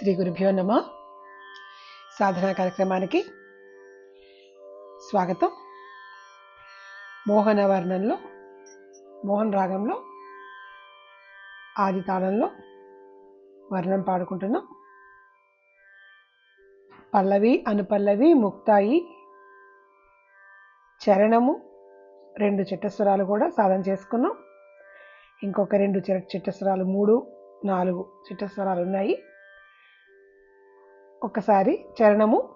శ్రీ గురుభ్యో నమ. సాధనా కార్యక్రమానికి స్వాగతం. మోహన వర్ణంలో మోహన్ రాగంలో ఆది తాళంలో వర్ణం పాడుకుంటున్నాం. పల్లవి అనుపల్లవి ముక్తాయి చరణము రెండు చిట్టస్వరాలు కూడా సాధన చేసుకున్నాం. ఇంకొక రెండు చిర చిట్టస్వరాలు మూడు నాలుగు చిట్టస్వరాలు ఉన్నాయి. ఒకసారి చరణము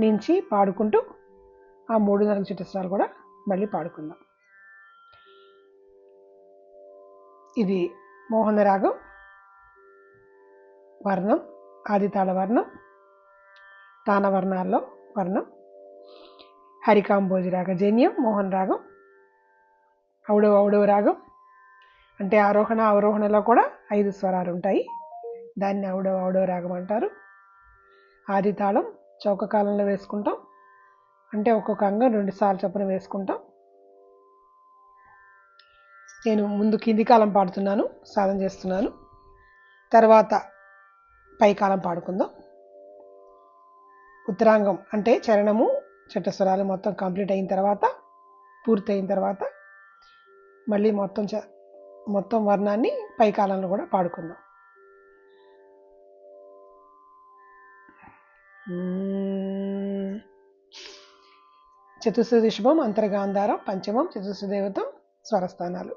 నుంచి పాడుకుంటూ ఆ మూడు నాలుగు చిట్టస్వరాలు కూడా మళ్ళీ పాడుకుందాం. ఇది మోహన రాగం వర్ణం ఆది తాళ వర్ణం తాన వర్ణాల్లో వర్ణం హరికాంబోజి రాగ జన్యం మోహన్ రాగం ఔడవ ఔడవ రాగం అంటే ఆరోహణ అవరోహణలో కూడా ఐదు స్వరాలు ఉంటాయి. దాన్ని ఔడవ ఔడవ రాగం అంటారు. ఆది తాళం చౌక కాలంలో వేసుకుంటాం. అంటే ఒక్కొక్క అంగం రెండు సార్లు చొప్పున వేసుకుంటాం. నేను ముందు కింది కాలం పాడుతున్నాను సాధన చేస్తున్నాను. తర్వాత పైకాలం పాడుకుందాం. ఉత్తరాంగం అంటే చరణము చట్టస్వరాలు మొత్తం కంప్లీట్ అయిన తర్వాత పూర్తి అయిన తర్వాత మళ్ళీ మొత్తం చ మొత్తం వర్ణాన్ని పైకాలంలో కూడా పాడుకుందాం. చతుశ్రుతి శుభం అంతర్గాంధారం పంచమం చతుర్థ దేవతం స్వరస్థానాలు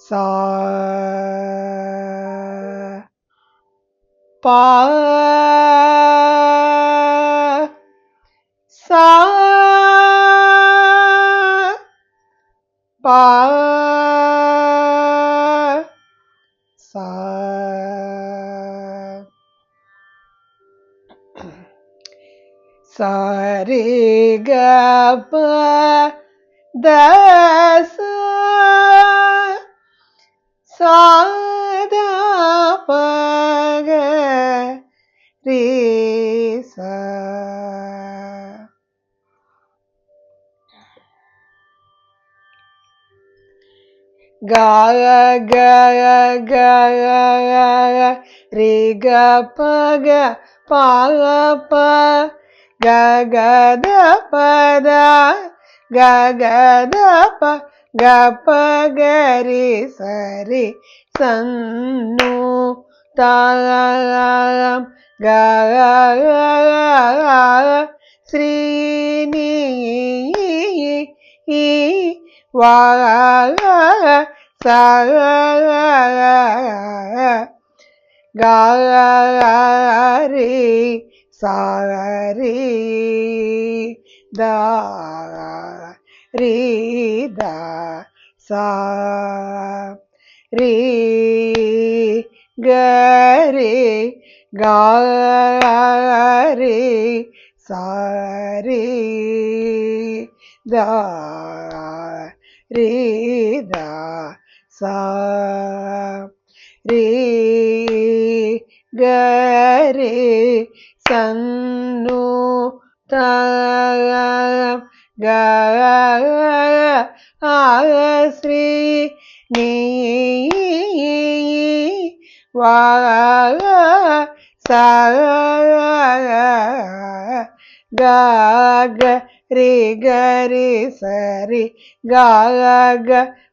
సా పా సా పా సా സാരേ ഗപ ദസ സാദാ പഗ രേ സ ഗ ഗ ഗ ഗ ഗ പ ഗ പ പ గ రే గ ప గ ప ప గ గ ద ప ద സാഗരി ദീദ സാ രീ ഗരി ഗരി സാരി ദ രീ ദ ഗ രേ സന്നു ഗ ശ്രീ നീ വാ സ ഗ ഗ രേ ഗ രേ സ രേ ഗ ഗ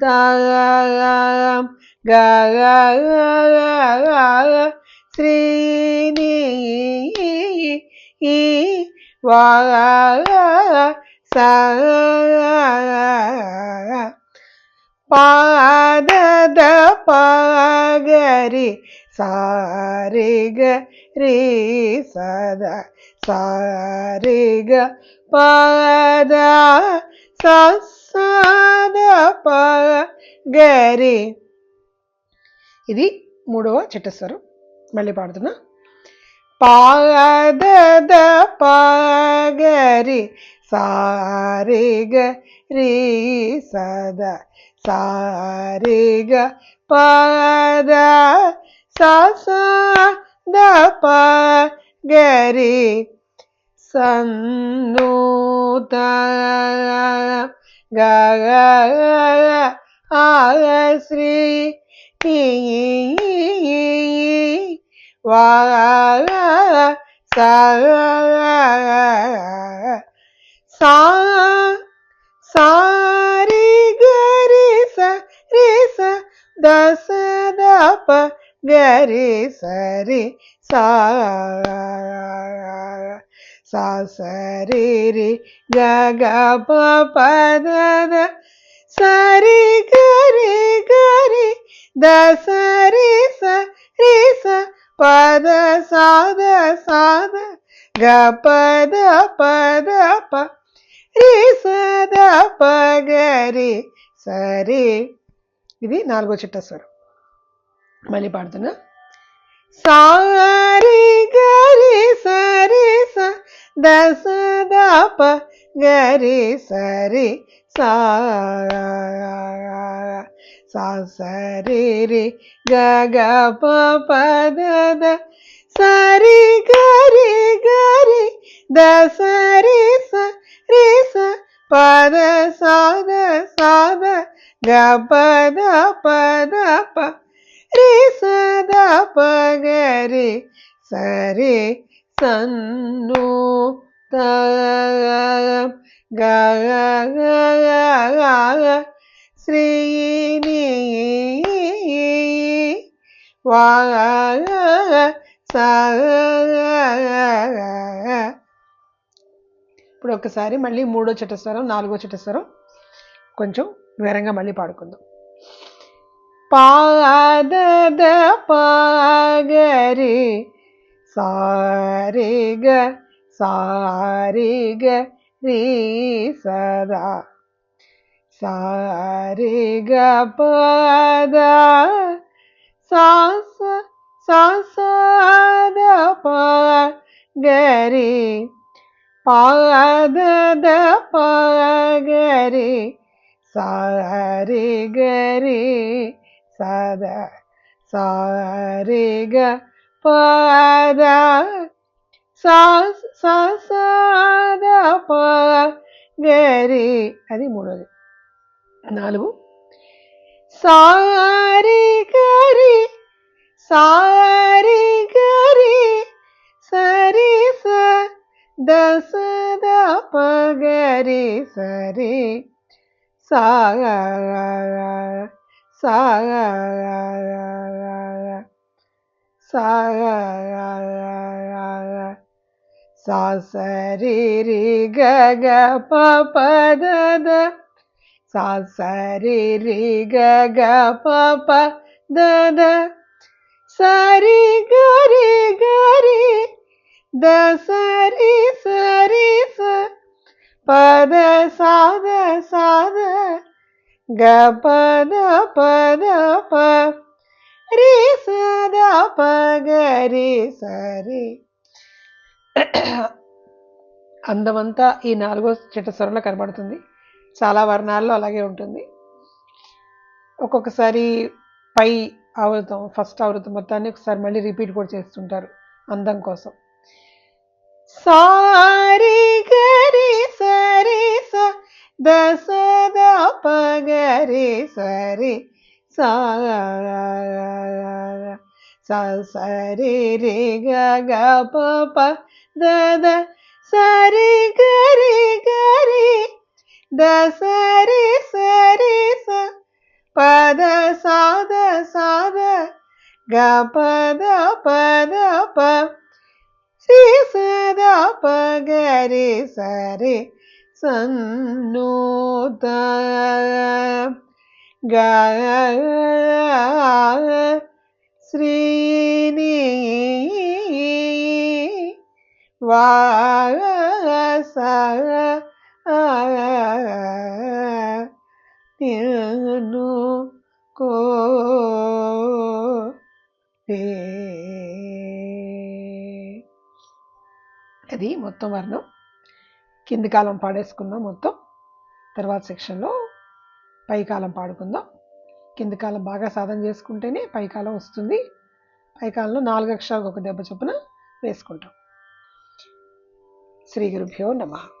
da ga ga ga ga ga ga ga ga ga sri ni va ga ga sa ga ga ga ga pa da da pa ga ri sa re ga re sa da sa re ga pa da sa sa సాద ప గరి ఇది మూడవ చిట్టస్వరం. మళ్ళీ పాడుతున్నా. పాద సారి గ రీ సద సారిగ పద సద పగరి సన్నూత ಗ ಆಗ ಶ್ರೀ ವಾಗ ಸಾ ಸಾರಿ ಗರಿ ಸ ರೇ ಸ ದಸ ದಪ ಗರಿ ಸರಿ ಸಾ సరి సా సరి రి గగ గ ప ప ద ద సరి గరి గరి ద సరి స రి స పద సాద సాద గ పద పద ప రి సద పగరి సరి ఇది నాలుగో చిట్ట స్వరం మళ్ళీ పాడుతున్నా. సారీ ಗರಿ ಸರಿ ಸ ದಸ ದಪ ಗರಿ ಸರಿ ಸಾ ಸರಿ ರಿ ಗಗ ಪ ಪದ ಸರಿ ಗರಿ ಗರಿ ದ ಸರಿ ಸ ರಿ ಸ ಪದ ಸಾದ ಸಾದ ಗ ಪದ ಪದ ಪ ರಿ ಸ ದ ಪ ಗರಿ సరే సన్ను త శ్రీని వా ఇప్పుడు ఒకసారి మళ్ళీ మూడో చటస్వరం నాలుగో చటస్వరం. కొంచెం వివరంగా మళ్ళీ పాడుకుందాం. పాద పాగరి സാരിഗ സാരിഗ രീ സദാ. സാരിഗ പദ സാസ സാസദ പ ഗരി പാദ പ ഗരി സാരി ഗരി സദ. സാരിഗ പദ സാദ ഗരി അത് മൂന്ന് നാലു നാലും സാരി കരി സാരി കരി സരി സ ദസ ദ പരി സരി സാ സാ സ സരി രി ഗഗ പദ സ സരി രി ഗഗ പദ സരി ഗരി ഗരി ದ ಸರಿ ಸರಿ ಸ ಪದ ಸಾದ ಸಾದ ಗ ಪದ ಪದ ಪ ರೀ ಸದ పగరే సరే. అందమంతా ఈ నాలుగో చిట్టస్వరంలో కనబడుతుంది. చాలా వర్ణాల్లో అలాగే ఉంటుంది. ఒక్కొక్కసారి పై ఆవృతం ఫస్ట్ ఆవృతం మొత్తాన్ని ఒకసారి మళ్ళీ రిపీట్ కూడా చేస్తుంటారు అందం కోసం. సారి గరి సరే స దస ద పగరి సరి സരി രി ഗ ഗ പ പ ദ ദ സരി ഗ രി ഗ രി ദ സരി സരി സ പ ദ സ ദ സ ദ ഗ പ ദ പ ദ പ ശ്രീ സ ദ പ ഗ രി സരി സന്നൂത ഗ ശ്രീ వారసను కో అది మొత్తం వర్ణం కింది కాలం పాడేసుకుందాం మొత్తం. తర్వాత సెక్షన్లో పైకాలం పాడుకుందాం. కింది కాలం బాగా సాధన చేసుకుంటేనే పైకాలం వస్తుంది. పైకాలంలో నాలుగు అక్షరాలకు ఒక దెబ్బ చొప్పున వేసుకుంటాం. శ్రీ గురుభ్యో నమః.